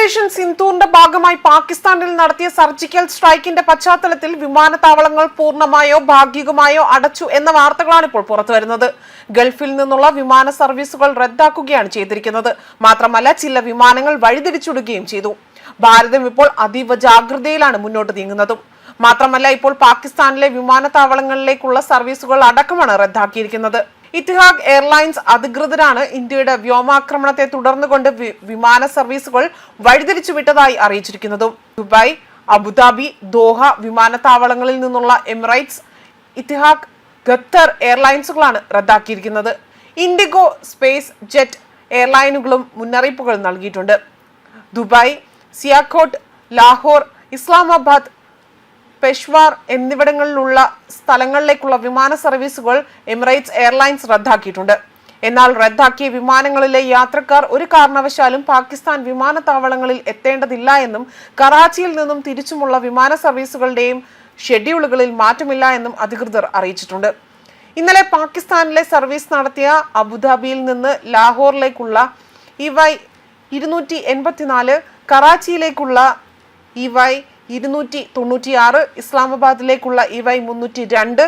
Operation സിന്ധൂറിന്റെ ഭാഗമായി പാകിസ്ഥാനിൽ നടത്തിയ സർജിക്കൽ സ്ട്രൈക്കിന്റെ പശ്ചാത്തലത്തിൽ വിമാനത്താവളങ്ങൾ പൂർണമായോ ഭാഗികമായോ അടച്ചു എന്ന വാർത്തകളാണ് ഇപ്പോൾ പുറത്തുവരുന്നത്. ഗൾഫിൽ നിന്നുള്ള വിമാന സർവീസുകൾ റദ്ദാക്കുകയാണ് ചെയ്തിരിക്കുന്നത്. മാത്രമല്ല ചില വിമാനങ്ങൾ വഴിതിരിച്ചുവിടുകയും ചെയ്തു. ഭാരതം ഇപ്പോൾ അതീവ ജാഗ്രതയിലാണ് മുന്നോട്ട് നീങ്ങുന്നതും. മാത്രമല്ല ഇപ്പോൾ പാകിസ്ഥാനിലെ വിമാനത്താവളങ്ങളിലേക്കുള്ള സർവീസുകൾ അടക്കമാണ് റദ്ദാക്കിയിരിക്കുന്നത്. ഇത്തിഹാദ് എയർലൈൻസ് അധികൃതരാണ് ഇന്ത്യയുടെ വ്യോമാക്രമണത്തെ തുടർന്നുകൊണ്ട് കൊണ്ട് വിമാന സർവീസുകൾ വഴിതിരിച്ചു വിട്ടതായി അറിയിച്ചിരിക്കുന്നതും. ദുബായ് അബുദാബി ദോഹ വിമാനത്താവളങ്ങളിൽ നിന്നുള്ള എമിറേറ്റ്സ് ഇത്തിഹാദ് ഖത്തർ എയർലൈൻസുകളാണ് റദ്ദാക്കിയിരിക്കുന്നത്. ഇൻഡിഗോ സ്പേസ് ജെറ്റ് എയർലൈനുകളും മുന്നറിയിപ്പുകൾ നൽകിയിട്ടുണ്ട്. ദുബായ് സിയാക്കോട്ട് ലാഹോർ ഇസ്ലാമാബാദ് പെഷ്വാർ എന്നിവിടങ്ങളിലുള്ള സ്ഥലങ്ങളിലേക്കുള്ള വിമാന സർവീസുകൾ എമിറേറ്റ്സ് എയർലൈൻസ് റദ്ദാക്കിയിട്ടുണ്ട്. എന്നാൽ റദ്ദാക്കിയ വിമാനങ്ങളിലെ യാത്രക്കാർ ഒരു കാരണവശാലും പാകിസ്ഥാൻ വിമാനത്താവളങ്ങളിൽ എത്തേണ്ടതില്ല എന്നും കറാച്ചിയിൽ നിന്നും തിരിച്ചുമുള്ള വിമാന സർവീസുകളുടെയും ഷെഡ്യൂളുകളിൽ മാറ്റമില്ല എന്നും അധികൃതർ അറിയിച്ചിട്ടുണ്ട്. ഇന്നലെ പാകിസ്ഥാനിലെ സർവീസ് നടത്തിയ അബുദാബിയിൽ നിന്ന് ലാഹോറിലേക്കുള്ള ഇ വൈ ഇരുന്നൂറ്റി എൺപത്തിനാല് കറാച്ചിയിലേക്കുള്ള ഇ വൈ ഇരുന്നൂറ്റി തൊണ്ണൂറ്റിയാറ് ഇസ്ലാമാബാദിലേക്കുള്ള ഇ വൈ മുന്നൂറ്റി രണ്ട്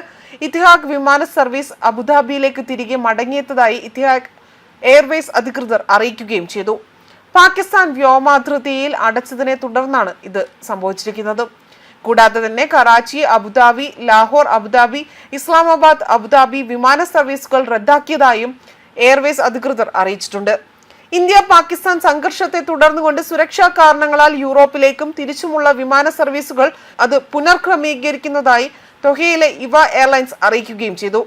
ഇത്തിഹാഖ് വിമാന സർവീസ് അബുദാബിയിലേക്ക് തിരികെ മടങ്ങിയെത്തതായി ഇത്തിഹാഖ് എയർവേസ് അധികൃതർ അറിയിക്കുകയും ചെയ്തു. പാകിസ്ഥാൻ വ്യോമാതിർത്തിയിൽ അടച്ചതിനെ തുടർന്നാണ് ഇത് സംഭവിച്ചിരിക്കുന്നത്. കൂടാതെ തന്നെ Karachi Abu Dhabi Lahore Abu Dhabi Islamabad Abu Dhabi വിമാന സർവീസുകൾ റദ്ദാക്കിയതായും എയർവേസ് അധികൃതർ അറിയിച്ചിട്ടുണ്ട്. ഇന്ത്യ പാകിസ്ഥാൻ സംഘർഷത്തെ തുടർന്നുകൊണ്ട് സുരക്ഷാ കാരണങ്ങളാൽ യൂറോപ്പിലേക്കും തിരിച്ചുമുള്ള വിമാന സർവീസുകൾ അത് പുനർക്രമീകരിക്കുന്നതായി തൊഹയിലെ ഇവ എയർലൈൻസ് അറിയിക്കുകയും ചെയ്തു.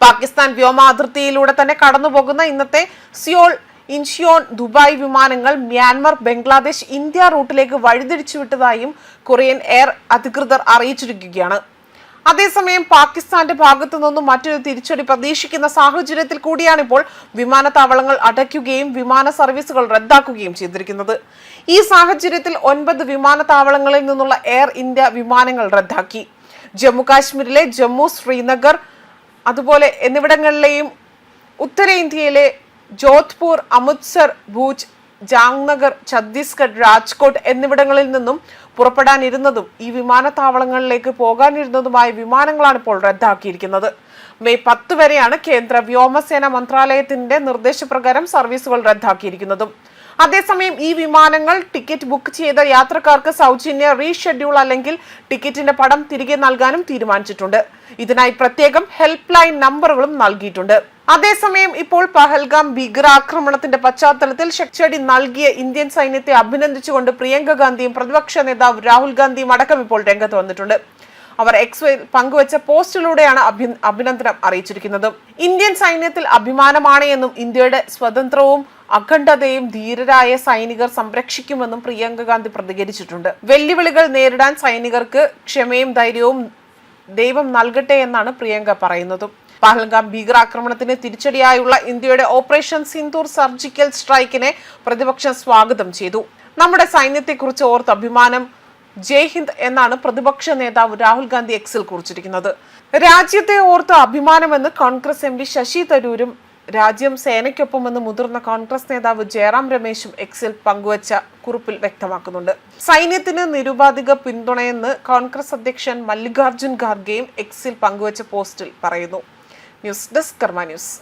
പാകിസ്ഥാൻ വ്യോമ അതിർത്തിയിലൂടെ തന്നെ കടന്നുപോകുന്ന ഇന്നത്തെ സിയോൾ ഇൻഷിയോൺ ദുബായ് വിമാനങ്ങൾ മ്യാൻമർ ബംഗ്ലാദേശ് ഇന്ത്യ റൂട്ടിലേക്ക് വഴിതിരിച്ചുവിട്ടതായും കൊറിയൻ എയർ അധികൃതർ അറിയിച്ചിരിക്കുകയാണ്. അതേസമയം പാകിസ്ഥാന്റെ ഭാഗത്തു നിന്നും മറ്റൊരു തിരിച്ചടി പ്രതീക്ഷിക്കുന്ന സാഹചര്യത്തിൽ കൂടിയാണ് ഇപ്പോൾ വിമാനത്താവളങ്ങൾ അടയ്ക്കുകയും വിമാന സർവീസുകൾ റദ്ദാക്കുകയും ചെയ്തിരിക്കുന്നത്. ഈ സാഹചര്യത്തിൽ ഒൻപത് വിമാനത്താവളങ്ങളിൽ നിന്നുള്ള എയർ ഇന്ത്യ വിമാനങ്ങൾ റദ്ദാക്കി. ജമ്മു കാശ്മീരിലെ ജമ്മു ശ്രീനഗർ അതുപോലെ എന്നിവിടങ്ങളിലെയും ഉത്തരേന്ത്യയിലെ ജോധ്പൂർ അമൃത്സർ ഭൂജ് ജാംനഗർ ഛത്തീസ്ഗഡ് രാജ്കോട്ട് എന്നിവിടങ്ങളിൽ നിന്നും പുറപ്പെടാനിരുന്നതും ഈ വിമാനത്താവളങ്ങളിലേക്ക് പോകാനിരുന്നതുമായ വിമാനങ്ങളാണ് ഇപ്പോൾ റദ്ദാക്കിയിരിക്കുന്നത്. മെയ് പത്ത് വരെയാണ് കേന്ദ്ര വ്യോമസേന മന്ത്രാലയത്തിന്റെ നിർദ്ദേശപ്രകാരം സർവീസുകൾ റദ്ദാക്കിയിരിക്കുന്നതും. അതേസമയം ഈ വിമാനങ്ങൾ ടിക്കറ്റ് ബുക്ക് ചെയ്ത യാത്രക്കാർക്ക് സൗജന്യ റീഷെഡ്യൂൾ അല്ലെങ്കിൽ ടിക്കറ്റിന്റെ പണം തിരികെ നൽകാനും തീരുമാനിച്ചിട്ടുണ്ട്. ഇതിനായി പ്രത്യേകം ഹെൽപ്പ് ലൈൻ നമ്പറുകളും നൽകിയിട്ടുണ്ട്. അതേസമയം ഇപ്പോൾ പഹൽഗാം ഭീകരാക്രമണത്തിന്റെ പശ്ചാത്തലത്തിൽ ശക്തിയടി നൽകിയ ഇന്ത്യൻ സൈന്യത്തെ അഭിനന്ദിച്ചുകൊണ്ട് പ്രിയങ്ക ഗാന്ധിയും പ്രതിപക്ഷ നേതാവ് രാഹുൽ ഗാന്ധിയും അടക്കം ഇപ്പോൾ രംഗത്ത് വന്നിട്ടുണ്ട്. അവർ എക്സ് പങ്കുവച്ച പോസ്റ്റിലൂടെയാണ് അഭി- അഭിനന്ദനം അറിയിച്ചിരിക്കുന്നത്. ഇന്ത്യൻ സൈന്യത്തിൽ അഭിമാനമാണ് എന്നും ഇന്ത്യയുടെ സ്വതന്ത്രവും അഖണ്ഡതയും ധീരരായ സൈനികർ സംരക്ഷിക്കുമെന്നും പ്രിയങ്ക ഗാന്ധി പ്രതികരിച്ചിട്ടുണ്ട്. വെല്ലുവിളികൾ നേരിടാൻ സൈനികർക്ക് ക്ഷമയും ധൈര്യവും ദൈവം നൽകട്ടെ എന്നാണ് പ്രിയങ്ക പറയുന്നത്. പഹൽഗാം ഭീകരാക്രമണത്തിന് തിരിച്ചടിയായുള്ള ഇന്ത്യയുടെ ഓപ്പറേഷൻ സിന്ദൂർ സർജിക്കൽ സ്ട്രൈക്കിനെ പ്രതിപക്ഷം സ്വാഗതം ചെയ്തു. നമ്മുടെ സൈന്യത്തെക്കുറിച്ച് ഓർത്ത് അഭിമാനം ജയ് ഹിന്ദ് എന്നാണ് പ്രതിപക്ഷ നേതാവ് രാഹുൽ ഗാന്ധി എക്സിൽ കുറിച്ചിരിക്കുന്നത്. രാജ്യത്തെ ഓർത്ത് അഭിമാനമെന്ന് കോൺഗ്രസ് എം ശശി തരൂരും രാജ്യം സേനയ്ക്കൊപ്പമെന്ന് മുതിർന്ന കോൺഗ്രസ് നേതാവ് ജയറാം രമേശും എക്സിൽ പങ്കുവച്ച കുറിപ്പിൽ വ്യക്തമാക്കുന്നുണ്ട്. സൈന്യത്തിന് നിരുപാധിക പിന്തുണയെന്ന് കോൺഗ്രസ് അധ്യക്ഷൻ മല്ലികാർജുൻ ഖാർഗെയും എക്സിൽ പങ്കുവച്ച പോസ്റ്റിൽ പറയുന്നു. News desk Karma news.